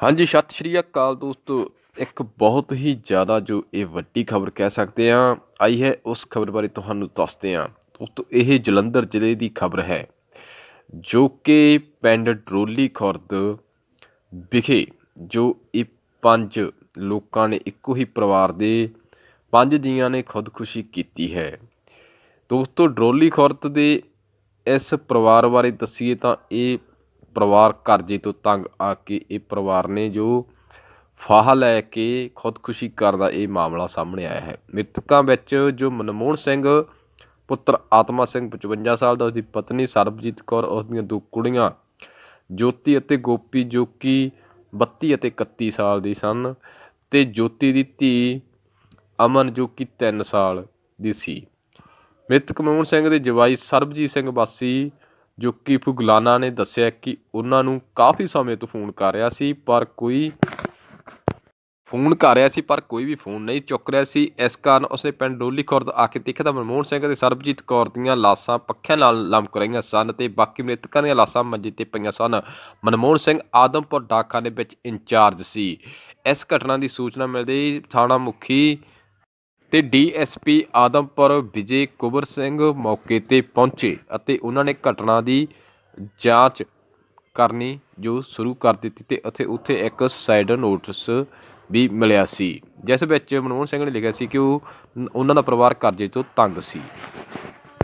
ਹਾਂਜੀ, ਸਤਿ ਸ਼੍ਰੀ ਅਕਾਲ ਦੋਸਤੋ। ਇੱਕ ਬਹੁਤ ਹੀ ਜ਼ਿਆਦਾ ਜੋ ਇਹ ਵੱਡੀ ਖਬਰ ਕਹਿ ਸਕਦੇ ਹਾਂ, ਆਈ ਹੈ, ਉਸ ਖਬਰ ਬਾਰੇ ਤੁਹਾਨੂੰ ਦੱਸਦੇ ਹਾਂ। ਦੋਸਤੋ, ਇਹ ਜਲੰਧਰ ਜ਼ਿਲ੍ਹੇ ਦੀ ਖਬਰ ਹੈ, ਜੋ ਕਿ ਪਿੰਡ ਡਰੋਲੀ ਖੁਰਦ ਵਿਖੇ ਜੋ ਇਹ ਪੰਜ ਲੋਕਾਂ ਨੇ ਇੱਕੋ ਹੀ ਪਰਿਵਾਰ ਦੇ ਪੰਜ ਜੀਆਂ ਨੇ ਖੁਦਕੁਸ਼ੀ ਕੀਤੀ ਹੈ। ਦੋਸਤੋ, ਡਰੋਲੀ ਖੁਰਦ ਦੇ ਇਸ ਪਰਿਵਾਰ ਬਾਰੇ ਦੱਸੀਏ ਤਾਂ ਇਹ ਪਰਿਵਾਰ ਕਰਜ਼ੇ ਤੋਂ ਤੰਗ ਆ ਕੇ ਇਹ ਪਰਿਵਾਰ ਨੇ ਜੋ ਫਾਹਾ ਲੈ ਕੇ ਖੁਦਕੁਸ਼ੀ ਕਰਦਾ ਇਹ ਮਾਮਲਾ ਸਾਹਮਣੇ ਆਇਆ ਹੈ। ਮ੍ਰਿਤਕਾਂ ਵਿੱਚ ਜੋ ਮਨਮੋਹਨ ਸਿੰਘ, ਪੁੱਤਰ ਆਤਮਾ ਸਿੰਘ 55 ਸਾਲ ਦਾ, ਉਸਦੀ ਪਤਨੀ ਸਰਬਜੀਤ ਕੌਰ ਉਸ ਦੀਆਂ ਦੋ ਕੁੜੀਆਂ ਜੋਤੀ ਅਤੇ ਗੋਪੀ ਜੋ ਕਿ 32 ਅਤੇ 31 ਸਾਲ ਦੀ ਸਨ ਤੇ ਜੋਤੀ ਦੀ ਧੀ ਅਮਨ ਜੋ ਕਿ 3 ਸਾਲ ਦੀ ਸੀ। ਮ੍ਰਿਤਕ ਮਨਮੋਹਨ ਸਿੰਘ ਦੇ ਜਵਾਈ ਸਰਬਜੀਤ ਸਿੰਘ ਵਾਸੀ ਜੋ ਕਿ ਫੁਗਲਾਨਾ ਨੇ ਦੱਸਿਆ ਕਿ ਉਹਨਾਂ ਨੂੰ ਕਾਫੀ ਸਮੇਂ ਤੋਂ ਫੋਨ ਕਰ ਰਿਹਾ ਸੀ, ਪਰ ਕੋਈ ਫੋਨ ਕਰ ਰਿਹਾ ਸੀ, ਪਰ ਕੋਈ ਵੀ ਫੋਨ ਨਹੀਂ ਚੁੱਕ ਰਿਹਾ ਸੀ। ਇਸ ਕਾਰਨ ਉਸਨੇ ਪਿੰਡ ਡੋਲੀ ਖੁਰਦ ਆ ਕੇ ਦੇਖਿਆ ਤਾਂ ਮਨਮੋਹਨ ਸਿੰਘ ਅਤੇ ਸਰਬਜੀਤ ਕੌਰ ਦੀਆਂ ਲਾਸ਼ਾਂ ਪੱਖਿਆਂ ਨਾਲ ਲਮਕ ਰਹੀਆਂ ਸਨ ਤੇ ਬਾਕੀ ਮ੍ਰਿਤਕਾਂ ਦੀਆਂ ਲਾਸ਼ਾਂ ਮੰਜੇ ਤੇ ਪਈਆਂ ਸਨ। ਮਨਮੋਹਨ ਸਿੰਘ ਆਦਮਪੁਰ ਡਾਕਖਾਨੇ ਵਿੱਚ ਇੰਚਾਰਜ ਸੀ। ਇਸ ਘਟਨਾ ਦੀ ਸੂਚਨਾ ਮਿਲਦੇ ਹੀ ਥਾਣਾ ਮੁਖੀ ਤੇ ਡੀਐਸਪੀ ਆਦਮਪੁਰ ਵਿਜੇ ਕੁਬਰ ਸਿੰਘ ਮੌਕੇ ਤੇ ਪਹੁੰਚੇ ਅਤੇ ਉਹਨਾਂ ਨੇ ਘਟਨਾ ਦੀ ਜਾਂਚ ਕਰਨੀ ਜੋ ਸ਼ੁਰੂ ਕਰ ਦਿੱਤੀ ਤੇ ਅਤੇ ਉੱਥੇ ਇੱਕ ਸੁਸਾਈਡ ਨੋਟਿਸ ਵੀ ਮਿਲਿਆ ਸੀ, ਜਿਸ ਵਿੱਚ ਮਨਮੋਹਨ ਸਿੰਘ ਨੇ ਲਿਖਿਆ ਸੀ ਕਿ ਉਹ, ਉਹਨਾਂ ਦਾ ਪਰਿਵਾਰ ਕਰਜ਼ੇ ਤੋਂ ਤੰਗ ਸੀ।